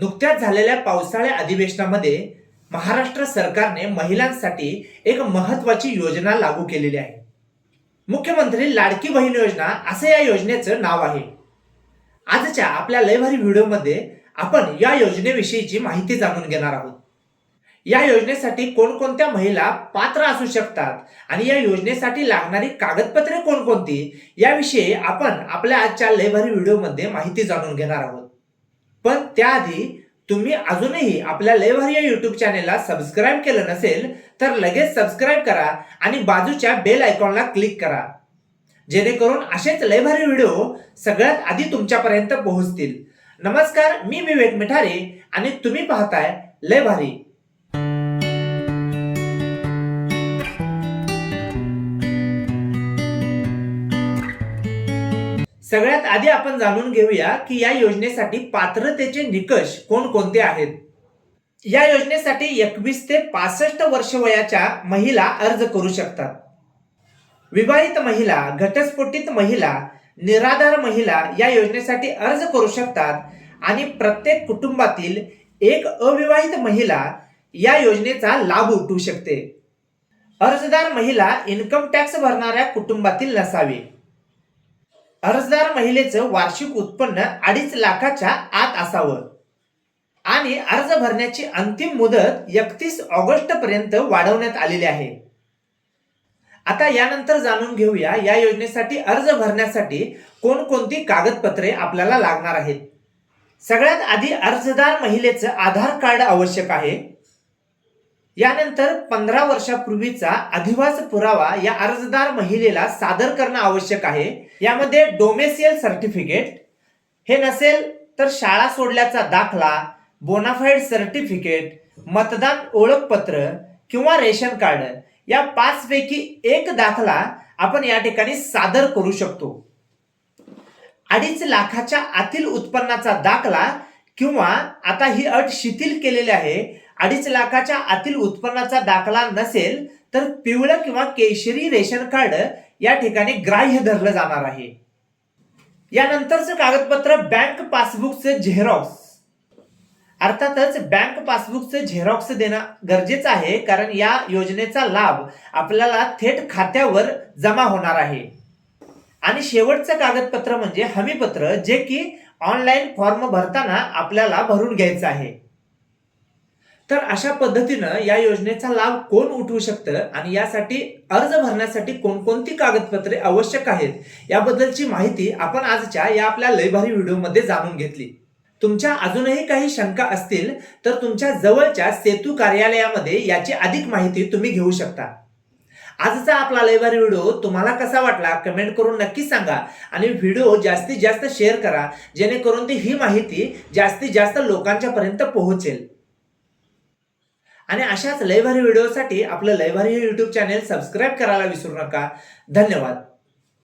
नुकत्याच झालेल्या पावसाळ्या अधिवेशनामध्ये महाराष्ट्र सरकारने महिलांसाठी एक महत्वाची योजना लागू केलेली आहे. मुख्यमंत्री लाडकी बहीण योजना असं या योजनेचं नाव आहे. आजच्या आपल्या लयभारी व्हिडिओमध्ये आपण या योजनेविषयीची माहिती जाणून घेणार आहोत. या योजनेसाठी कोणकोणत्या महिला पात्र असू शकतात आणि या योजनेसाठी लागणारी कागदपत्रे कोणकोणती याविषयी आपण आपल्या आजच्या लयभारी व्हिडिओमध्ये माहिती जाणून घेणार आहोत. पण त्याआधी तुम्ही अजूनही आपल्या लयभारी या युट्यूब चॅनेलला सबस्क्राईब केलं नसेल तर लगेच सबस्क्राईब करा आणि बाजूच्या बेल आयकॉनला क्लिक करा. जेणेकरून असेच लयभारी व्हिडिओ सगळ्यात आधी तुमच्यापर्यंत पोहोचतील. नमस्कार मी विवेक मिठारे आणि तुम्ही पाहताय लय सगळ्यात आधी आपण जाणून घेऊया की या योजनेसाठी पात्रतेचे निकष कोणकोणते आहेत. या योजनेसाठी एकवीस ते पासष्ट वर्ष वयाच्या महिला अर्ज करू शकतात. विवाहित महिला घटस्फोटित महिला निराधार महिला या योजनेसाठी अर्ज करू शकतात आणि प्रत्येक कुटुंबातील एक अविवाहित महिला या योजनेचा लाभ उठवू शकते. अर्जदार महिला इन्कम टॅक्स भरणाऱ्या कुटुंबातील नसावी. अर्जदार महिलेचं वार्षिक उत्पन्न अडीच लाखाच्या आत असावं. आणि अर्ज भरण्याची अंतिम मुदत एकतीस ऑगस्ट पर्यंत वाढवण्यात आलेली आहे. आता यानंतर जाणून घेऊया या योजनेसाठी अर्ज भरण्यासाठी कोणकोणती कागदपत्रे आपल्याला लागणार आहेत. सगळ्यात आधी अर्जदार महिलेचं आधार कार्ड आवश्यक आहे. यानंतर पंधरा वर्षापूर्वीचा अधिवास पुरावा या अर्जदार महिलेला सादर करणं आवश्यक आहे. यामध्ये डोमेसियल सर्टिफिकेट हे नसेल तर शाळा सोडल्याचा दाखला बोनाफाईड सर्टिफिकेट मतदान ओळखपत्र किंवा रेशन कार्ड या पाच पैकी एक दाखला आपण या ठिकाणी सादर करू शकतो. अडीच लाखाच्या आतील उत्पन्नाचा दाखला किंवा आता ही अट शिथिल केलेली आहे अडीच लाखाच्या आतील उत्पन्नाचा दाखला नसेल तर पिवळं किंवा केशरी रेशन कार्ड या ठिकाणी ग्राह्य धरलं जाणार आहे. यानंतरचं कागदपत्र बँक पासबुकचं झेरॉक्स. अर्थातच बँक पासबुकचं झेरॉक्स देणं गरजेचं आहे कारण या योजनेचा लाभ आपल्याला थेट खात्यावर जमा होणार आहे. आणि शेवटचं कागदपत्र म्हणजे हमीपत्र जे की ऑनलाईन फॉर्म भरताना आपल्याला भरून घ्यायचं आहे. तर अशा पद्धतीनं या योजनेचा लाभ कोण उठवू शकतं आणि यासाठी अर्ज भरण्यासाठी कोणकोणती कागदपत्रे आवश्यक आहेत याबद्दलची माहिती आपण आजच्या या आपल्या लयभारी व्हिडिओमध्ये जाणून घेतली. तुमच्या अजूनही काही शंका असतील तर तुमच्या जवळच्या सेतू कार्यालयामध्ये याची अधिक माहिती तुम्ही घेऊ शकता. आजचा आपला लयभारी व्हिडिओ तुम्हाला कसा वाटला कमेंट करून नक्की सांगा आणि व्हिडिओ जास्तीत जास्त शेअर करा जेणेकरून ती ही माहिती जास्तीत जास्त लोकांच्या पर्यंत पोहोचेल. आणि अशाच लयभारी व्हिडिओसाठी आपलं लयभारी हे चॅनेल सबस्क्राईब करायला विसरू नका. धन्यवाद.